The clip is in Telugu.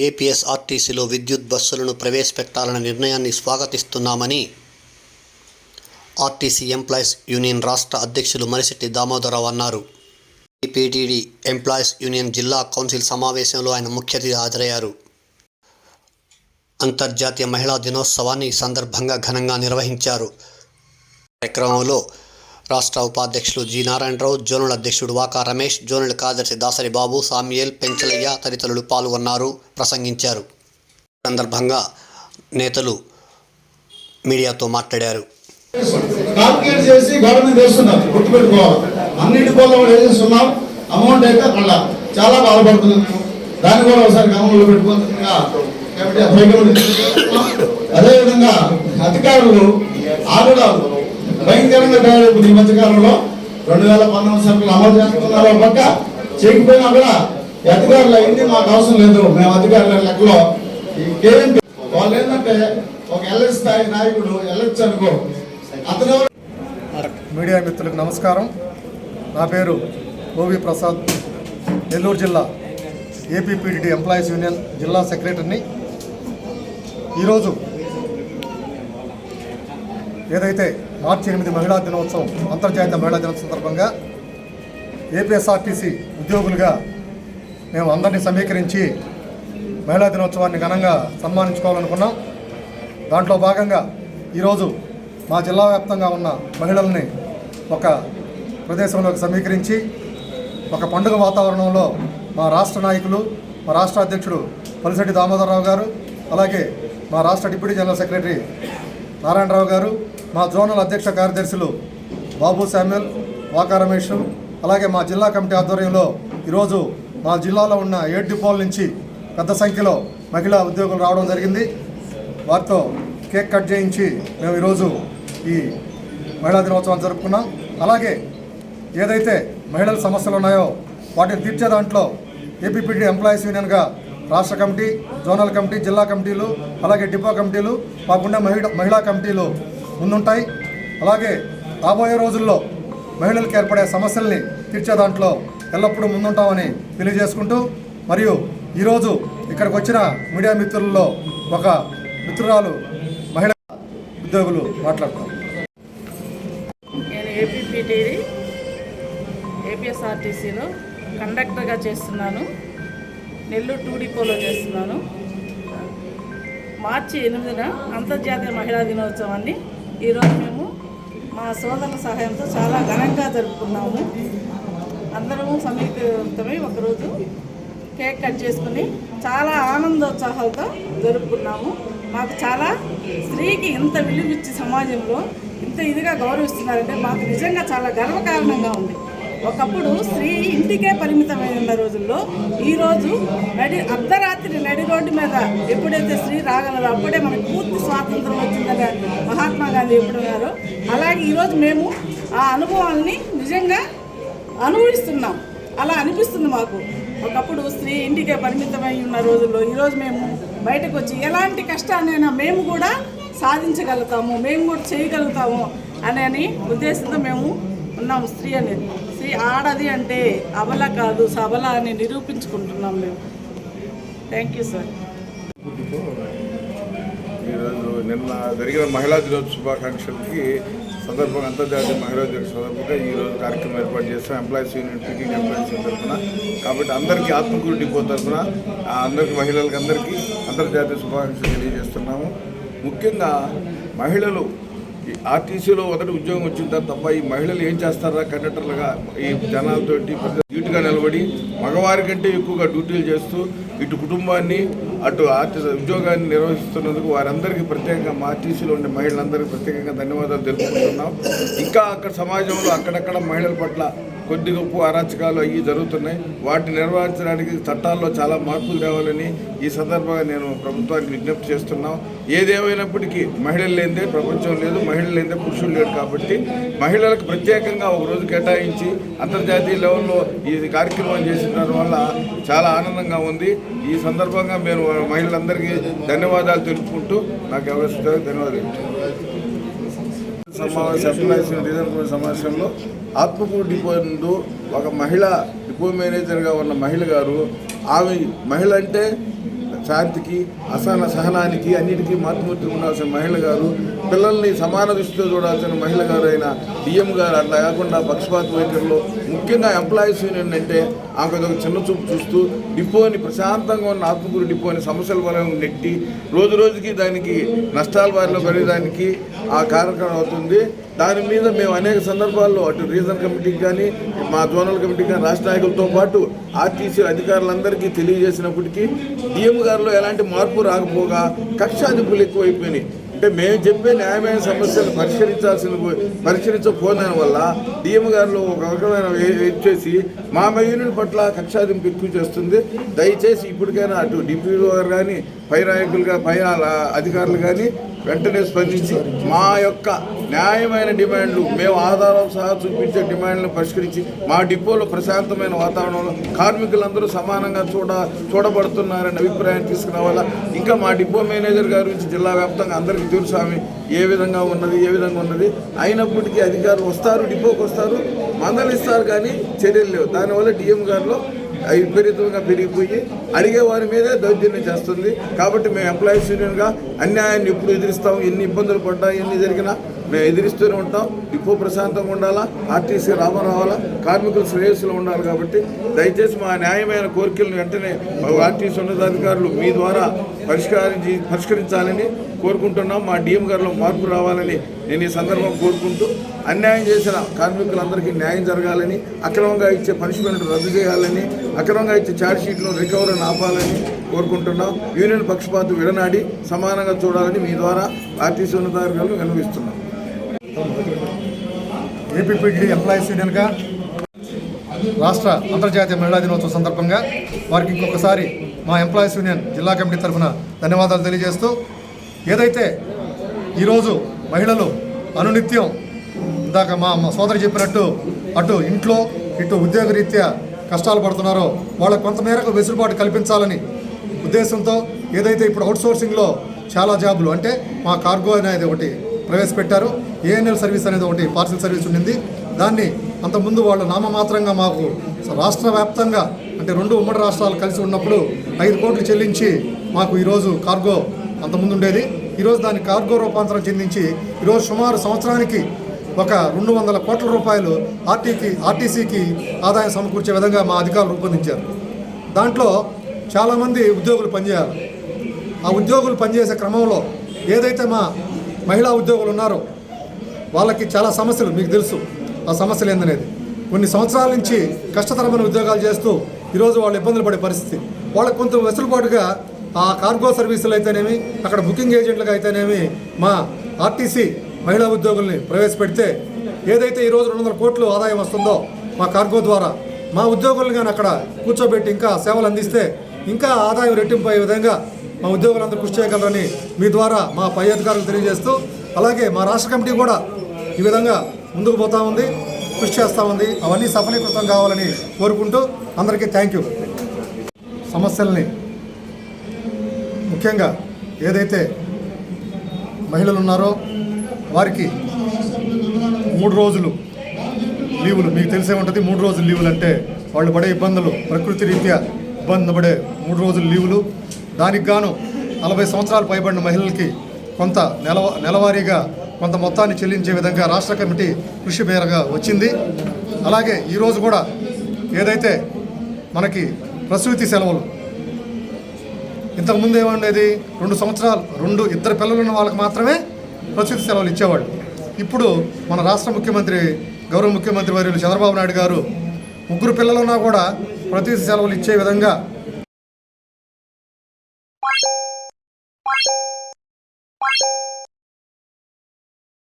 ఏపీఎస్ఆర్టీసీలో విద్యుత్ బస్సులను ప్రవేశపెట్టాలన్న నిర్ణయాన్ని స్వాగతిస్తున్నామని ఆర్టీసీ ఎంప్లాయీస్ యూనియన్ రాష్ట్ర అధ్యక్షులు మరిశెట్టి దామోదరరావు అన్నారు. ఏపీటీడీ ఎంప్లాయీస్ యూనియన్ జిల్లా కౌన్సిల్ సమావేశంలో ఆయన ముఖ్య అతిథి హాజరయ్యారు. అంతర్జాతీయ మహిళా దినోత్సవాన్ని ఈ సందర్భంగా ఘనంగా నిర్వహించారు. కార్యక్రమంలో రాష్ట్ర ఉపాధ్యక్షులు జి నారాయణరావు జోనల్ అధ్యక్షుడు వాకా రమేష్ జోనల్ కార్యదర్శి దాసరి బాబు సామ్యేల్ పెంచలయ్య తదితరులు పాల్గొన్నారు ప్రసంగించారు. సందర్భంగా నేతలు మీడియాతో మాట్లాడారు. చేసి గవర్నమెంట్ అమౌంట్ అయితే మళ్ళా చాలా బాధపడుతున్నాము దాన్ని కూడా ఒకసారి గమనంలో పెట్టుకుంటుందిగా అదేవిధంగా అధికారులు ఆగడాలు భయంకరంగా తయారైపోతుంది ఈ మధ్యకాలంలో రెండు వేల పంతొమ్మిది సరుకులు అమలు చేస్తున్నారు పక్క. చేయకపోయినా కూడా అధికారులు అయింది మాకు అవసరం లేదు. మేము అధికారుల లెక్కలో ఈ కేఎంపీ వాళ్ళు ఏంటంటే ఒక ఎల్ఎస్ స్థాయి నాయకుడు ఎల్ఎస్ అనుకో. అతను మీడియా మిత్రులకు నమస్కారం. నా పేరు ఓవి ప్రసాద్. నెల్లూరు జిల్లా ఏపీపీడీటీ ఎంప్లాయీస్ యూనియన్ జిల్లా సెక్రటరీని. ఈరోజు ఏదైతే మార్చి ఎనిమిది మహిళా దినోత్సవం అంతర్జాతీయ మహిళా దినోత్సవం సందర్భంగా ఏపీఎస్ఆర్టీసీ ఉద్యోగులుగా మేము అందరినీ సమీకరించి మహిళా దినోత్సవాన్ని ఘనంగా సన్మానించుకోవాలనుకున్నాం. దాంట్లో భాగంగా ఈరోజు మా జిల్లా వ్యాప్తంగా ఉన్న మహిళల్ని ఒక ప్రదేశంలోకి సమీకరించి ఒక పండుగ వాతావరణంలో మా రాష్ట్ర నాయకులు మా రాష్ట్ర అధ్యక్షుడు పలిశెట్టి దామోదరరావు గారు అలాగే మా రాష్ట్ర డిప్యూటీ జనరల్ సెక్రటరీ నారాయణరావు గారు మా జోనల్ అధ్యక్ష కార్యదర్శులు బాబు శామ్యుల్ వాకా రమేష్ అలాగే మా జిల్లా కమిటీ ఆధ్వర్యంలో ఈరోజు మా జిల్లాలో ఉన్న ఎయిట్ డిపోల నుంచి పెద్ద సంఖ్యలో మహిళా ఉద్యోగులు రావడం జరిగింది. వారితో కేక్ కట్ చేయించి మేము ఈరోజు ఈ మహిళా దినోత్సవాన్ని జరుపుకున్నాం. అలాగే ఏదైతే మహిళల సమస్యలు ఉన్నాయో వాటిని తీర్చే దాంట్లో ఏపీపీటీ ఎంప్లాయీస్ యూనియన్గా రాష్ట్ర కమిటీ జోనల్ కమిటీ జిల్లా కమిటీలు అలాగే డిపో కమిటీలు మాకున్న మహిళ మహిళా కమిటీలు ముందుంటాయి. అలాగే రాబోయే రోజుల్లో మహిళలకు ఏర్పడే సమస్యల్ని తీర్చే దాంట్లో ఎల్లప్పుడూ ముందుంటామని తెలియజేసుకుంటూ మరియు ఈరోజు ఇక్కడికి వచ్చిన మీడియా మిత్రుల్లో ఒక మిత్రురాలు మహిళ ఉద్యోగులు మాట్లాడతారు. నేను ఏపీపీటీడీ ఏపీఎస్ఆర్టీసీలో కండక్టర్గా చేస్తున్నాను. నెల్లూరు టూ డిపోలో చేస్తున్నాను. మార్చి ఎనిమిదిన అంతర్జాతీయ మహిళా దినోత్సవాన్ని ఈరోజు మేము మా సోదరుల సహాయంతో చాలా ఘనంగా జరుపుకున్నాము. అందరము సమీకృతమై ఒకరోజు కేక్ కట్ చేసుకుని చాలా ఆనందోత్సాహాలతో జరుపుకున్నాము. మాకు చాలా స్త్రీకి ఇంత విలువిచ్చి సమాజంలో ఇంత ఇదిగా గౌరవిస్తున్నారంటే మాకు నిజంగా చాలా గర్వకారణంగా ఉంది. ఒకప్పుడు స్త్రీ ఇంటికే పరిమితమై ఉన్న రోజుల్లో ఈరోజు నడి అర్ధరాత్రి నడి రోడ్డు మీద ఎప్పుడైతే స్త్రీ రాగలదో అప్పుడే మనకు పూర్తి స్వాతంత్రం వచ్చిందని మహాత్మా గాంధీ ఎప్పుడున్నారో అలాగే ఈరోజు మేము ఆ అనుభవాల్ని నిజంగా అనుభవిస్తున్నాం. అలా అనిపిస్తుంది మాకు. ఒకప్పుడు స్త్రీ ఇంటికే పరిమితమై ఉన్న రోజుల్లో ఈరోజు మేము బయటకు వచ్చి ఎలాంటి కష్టాన్నైనా మేము కూడా సాధించగలుగుతాము మేము కూడా చేయగలుగుతాము అనే ఉద్దేశంతో మేము ఉన్నాము స్త్రీ అనేది. స్త్రీ ఆడది అంటే అబల కాదు సబల అని నిరూపించుకుంటున్నాం మేము. థ్యాంక్ యూ సార్ ఈరోజు నిన్న జరిగిన మహిళా దినోత్సవ శుభాకాంక్షలకి సందర్భంగా అంతర్జాతీయ మహిళా దినోత్సవ సందర్భంగా ఈ రోజు కార్యక్రమం ఏర్పాటు చేస్తాం ఎంప్లాయీస్ యూనియన్ పీకింగ్ ఎంప్లాయీస్ తరఫున. కాబట్టి అందరికీ ఆత్మకూరు డిపో తరఫున అందరికి అందరికీ మహిళలకు అందరికీ అంతర్జాతీయ శుభాకాంక్షలు తెలియజేస్తున్నాము. ముఖ్యంగా మహిళలు ఆర్టీసీలో మొదటి ఉద్యోగం వచ్చిన తర్వాత తప్ప ఈ మహిళలు ఏం చేస్తారా కండక్టర్లుగా? ఈ జనాలతోటి పెద్ద డ్యూటీగా నిలబడి మగవారి కంటే ఎక్కువగా డ్యూటీలు చేస్తూ ఇటు కుటుంబాన్ని అటు ఆర్టీ ఉద్యోగాన్ని నిర్వహిస్తున్నందుకు వారందరికీ ప్రత్యేకంగా మా ఆర్టీసీలో ఉండే మహిళలందరికీ ప్రత్యేకంగా ధన్యవాదాలు తెలుపుకుంటున్నాం. ఇంకా అక్కడ సమాజంలో అక్కడక్కడ మహిళల పట్ల కొద్ది గొప్ప అరాచకాలు అవి జరుగుతున్నాయి. వాటిని నిర్వహించడానికి చట్టాల్లో చాలా మార్పులు తేవాలని ఈ సందర్భంగా నేను ప్రభుత్వానికి విజ్ఞప్తి చేస్తున్నాం. ఏదేమైనప్పటికీ మహిళలు లేదే ప్రపంచం లేదు. మహిళలు లేదే పురుషులు లేడు కాబట్టి మహిళలకు ప్రత్యేకంగా ఒక రోజు కేటాయించి అంతర్జాతీయ లెవెల్లో ఈ కార్యక్రమం చేసిన వల్ల చాలా ఆనందంగా ఉంది. ఈ సందర్భంగా మేము మహిళలందరికీ ధన్యవాదాలు తెలుపుకుంటూ నాకు అవసరం ధన్యవాదాలు. సమావేశం ఎంప్లాయీస్ రీజన్ సమావేశంలో ఆత్మకూరు డిపో నందు ఒక మహిళ డిపో మేనేజర్గా ఉన్న మహిళ గారు ఆమె మహిళ అంటే శాంతికి అసహన సహనానికి అన్నిటికీ మాతృమూర్తి ఉండాల్సిన మహిళ గారు పిల్లల్ని సమాన దృష్టితో చూడాల్సిన మహిళ గారు అయిన డిఎం గారు అట్లా కాకుండా పక్షపాత వైఖరిలో ముఖ్యంగా ఎంప్లాయీస్ యూనియన్ అంటే ఆమెకు ఒక చిన్న చూపు చూస్తూ డిపోని ప్రశాంతంగా ఉన్న ఆత్మకూరు డిపోని సమస్యల వలన నెట్టి రోజు రోజుకి దానికి నష్టాల బారిలో పడేదానికి ఆ కార్యక్రమం అవుతుంది. దాని మీద మేము అనేక సందర్భాల్లో అటు రీజనల్ కమిటీకి కానీ మా జోనల్ కమిటీకి కానీ రాష్ట్ర నాయకులతో పాటు ఆర్టీసీ అధికారులందరికీ తెలియజేసినప్పటికీ డిఎం గారిలో ఎలాంటి మార్పు రాకపోగా కక్షాధిపులు ఎక్కువైపోయినాయి. అంటే మేము చెప్పే న్యాయమైన సమస్యలు పరిష్కరించాల్సిన పరిష్కరించకపోయిన వల్ల డిఎం గారిలో ఒక రకమైన ఇచ్చేసి మా యూనియన్ పట్ల కక్షాదింపు ఎక్కువ చేస్తుంది. దయచేసి ఇప్పటికైనా అటు డిప్యూటీ గారు కానీ పై నాయకులుగా పై అధికారులు కానీ వెంటనే స్పందించి మా యొక్క న్యాయమైన డిమాండ్లు మేము ఆధారం సహా చూపించే డిమాండ్లను పరిష్కరించి మా డిపోలో ప్రశాంతమైన వాతావరణంలో కార్మికులందరూ సమానంగా చూడ చూడబడుతున్నారనే అభిప్రాయం తీసుకురావాలా ఇంకా మా డిపో మేనేజర్ గారి నుంచి జిల్లా వ్యాప్తంగా అందరికీ తీరుస్వామి ఏ విధంగా ఉన్నది ఏ విధంగా ఉన్నది. అయినప్పటికీ అధికారులు వస్తారు డిపోకి వస్తారు మందలిస్తారు కానీ చర్యలు లేవు. దానివల్ల డిఎం గారిలో విపరీతంగా పెరిగిపోయి అడిగే వారి మీదే దౌర్జన్యం చేస్తుంది. కాబట్టి మేము ఎంప్లాయీస్ యూనియన్గా అన్యాయాన్ని ఎప్పుడు ఎదిరిస్తాం ఎన్ని ఇబ్బందులు పడ్డా ఎన్ని జరిగినా మేము ఎదిరిస్తూనే ఉంటాం. ఎక్కువ ప్రశాంతంగా ఉండాలా ఆర్టీసీ రాబో రావాలా కార్మికుల శ్రేయస్సులో ఉండాలి కాబట్టి దయచేసి మా న్యాయమైన కోరికలను వెంటనే మా ఆర్టీసీ ఉన్నతాధికారులు మీ ద్వారా పరిష్కరించి పరిష్కరించాలని కోరుకుంటున్నాం. మా డిఎం గారిలో మార్పు రావాలని నేను ఈ సందర్భం కోరుకుంటూ అన్యాయం చేసిన కార్మికులందరికీ న్యాయం జరగాలని అక్రమంగా ఇచ్చే పనిష్మెంట్ రద్దు చేయాలని అక్రమంగా ఇచ్చే ఛార్జ్ రికవరీని రికవరీ ఆపాలని కోరుకుంటున్నాం. యూనియన్ పక్షపాతం విడనాడి సమానంగా చూడాలని మీ ద్వారా ఆర్టీసీ ఉన్నతాధికారులు విన్నవిస్తున్నాం. ఏపీపీడీ ఎంప్లాయీస్ యూనియన్గా రాష్ట్ర అంతర్జాతీయ మహిళా దినోత్సవం సందర్భంగా వారికి ఇంకొకసారి మా ఎంప్లాయీస్ యూనియన్ జిల్లా కమిటీ తరఫున ధన్యవాదాలు తెలియజేస్తూ ఏదైతే ఈరోజు మహిళలు అనునిత్యం ఇందాక మా సోదరి చెప్పినట్టు అటు ఇంట్లో ఇటు ఉద్యోగరీత్యా కష్టాలు పడుతున్నారో వాళ్ళకు కొంతమేరకు వెసులుబాటు కల్పించాలని ఉద్దేశంతో ఏదైతే ఇప్పుడు అవుట్సోర్సింగ్లో చాలా జాబులు అంటే మా కార్గో అనేది ఒకటి ప్రవేశపెట్టారు ఏఎన్ఎల్ సర్వీస్ అనేది ఒకటి పార్సిల్ సర్వీస్ ఉండింది. దాన్ని అంతకుముందు వాళ్ళు నామమాత్రంగా మాకు రాష్ట్ర వ్యాప్తంగా అంటే రెండు ఉమ్మడి రాష్ట్రాలు కలిసి ఉన్నప్పుడు ఐదు కోట్లు చెల్లించి మాకు ఈరోజు కార్గో అంతకుముందు ఉండేది. ఈరోజు దాన్ని కార్గో రూపాంతరం చెందించి ఈరోజు సుమారు సంవత్సరానికి ఒక రెండు వందల కోట్ల రూపాయలు ఆర్టీకి ఆర్టీసీకి ఆదాయం సమకూర్చే విధంగా మా అధికారులు రూపొందించారు. దాంట్లో చాలామంది ఉద్యోగులు పనిచేయాలి. ఆ ఉద్యోగులు పనిచేసే క్రమంలో ఏదైతే మా మహిళా ఉద్యోగులు ఉన్నారో వాళ్ళకి చాలా సమస్యలు మీకు తెలుసు. ఆ సమస్యలు ఏందనేది? కొన్ని సంవత్సరాల నుంచి కష్టతరమైన ఉద్యోగాలు చేస్తూ ఈరోజు వాళ్ళు ఇబ్బందులు పడే పరిస్థితి. వాళ్ళకి కొంత వెసులుబాటుగా ఆ కార్గో సర్వీసులు అయితేనేమి అక్కడ బుకింగ్ ఏజెంట్లుగా అయితేనేమి మా ఆర్టీసీ మహిళా ఉద్యోగుల్ని ప్రవేశపెడితే ఏదైతే ఈరోజు రెండు వందల కోట్లు ఆదాయం వస్తుందో మా కార్గో ద్వారా మా ఉద్యోగులను కానీ అక్కడ కూర్చోబెట్టి ఇంకా సేవలు అందిస్తే ఇంకా ఆదాయం రెట్టింపు అయ్యే విధంగా మా ఉద్యోగులందరూ కృషి చేయగలరని మీ ద్వారా మా పై అధికారులు తెలియజేస్తూ అలాగే మా రాష్ట్ర కమిటీ కూడా ఈ విధంగా ముందుకు పోతా ఉంది కృషి చేస్తూ ఉంది. అవన్నీ సఫలీకృతం కావాలని కోరుకుంటూ అందరికీ థ్యాంక్ యూ సమస్యల్ని ముఖ్యంగా ఏదైతే మహిళలు ఉన్నారో వారికి మూడు రోజులు లీవులు. మీకు తెలిసే ఉంటుంది మూడు రోజులు లీవులు అంటే వాళ్ళు పడే ఇబ్బందులు ప్రకృతి రీత్యా ఇబ్బంది పడే మూడు రోజులు లీవులు. దానికి గాను నలభై సంవత్సరాలు పైబడిన మహిళలకి కొంత నెల నెలవారీగా కొంత మొత్తాన్ని చెల్లించే విధంగా రాష్ట్ర కమిటీ కృషి మేరగా వచ్చింది. అలాగే ఈరోజు కూడా ఏదైతే మనకి ప్రసూతి సెలవులు ఇంతకుముందు ఏమండేది? రెండు సంవత్సరాలు రెండు ఇద్దరు పిల్లలు ఉన్న వాళ్ళకి మాత్రమే ప్రస్తుత సెలవులు ఇచ్చేవాళ్ళు. ఇప్పుడు మన రాష్ట్ర ముఖ్యమంత్రి గౌరవ ముఖ్యమంత్రి వర్యులు చంద్రబాబు నాయుడు గారు ముగ్గురు పిల్లలున్నా కూడా ప్రతి సెలవులు ఇచ్చే విధంగా